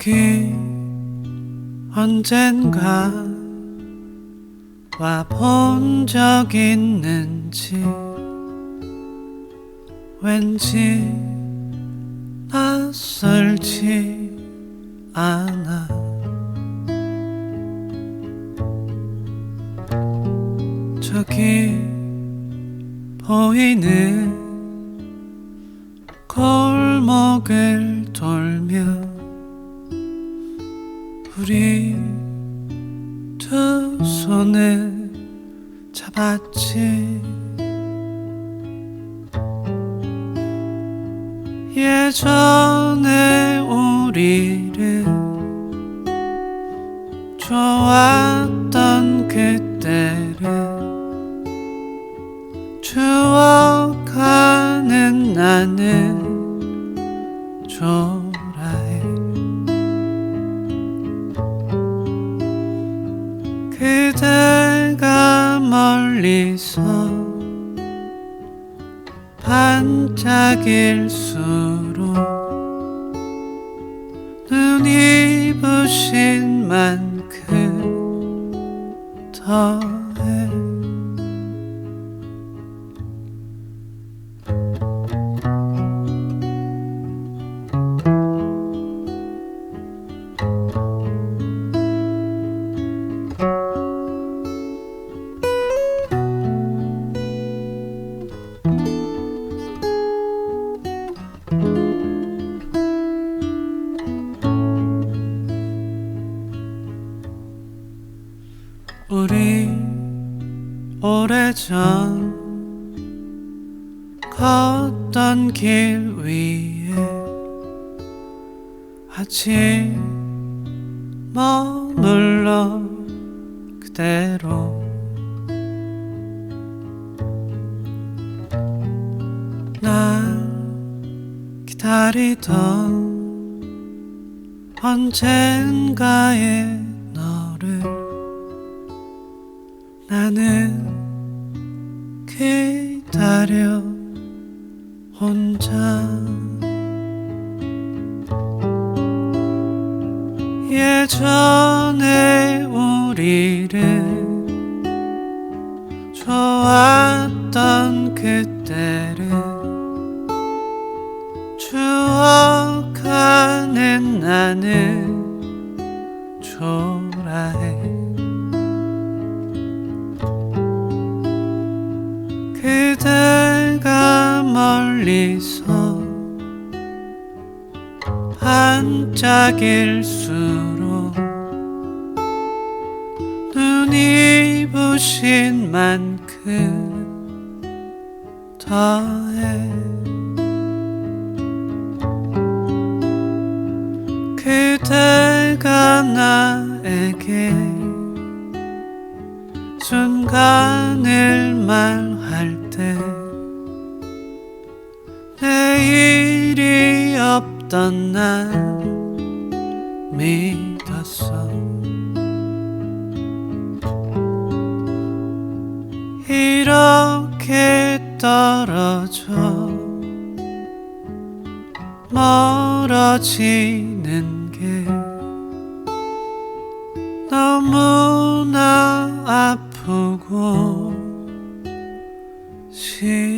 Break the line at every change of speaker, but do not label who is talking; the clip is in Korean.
여기 언젠가 와 본 적 있는지 왠지 낯설지 않아. 저기 보이는 골목을 돌며 우리 두 손을 잡았지. 예전에 우리를 좋았던 그때를 추억하는 나는 초 반짝일수록 눈이 부신 만큼 더해 우리 오래전 걷던 길 위에 아직 머물러 그대로 기다리던 언젠가의 너를 나는 기다려 혼자. 예전에 우리를 좋았던 그 멀리서 반짝일수록 눈이 부신 만큼 더해. 그대가 나에게 순간을 말 어떤 날 믿었어. 이렇게 떨어져 멀어지는 게 너무나 아프고 싫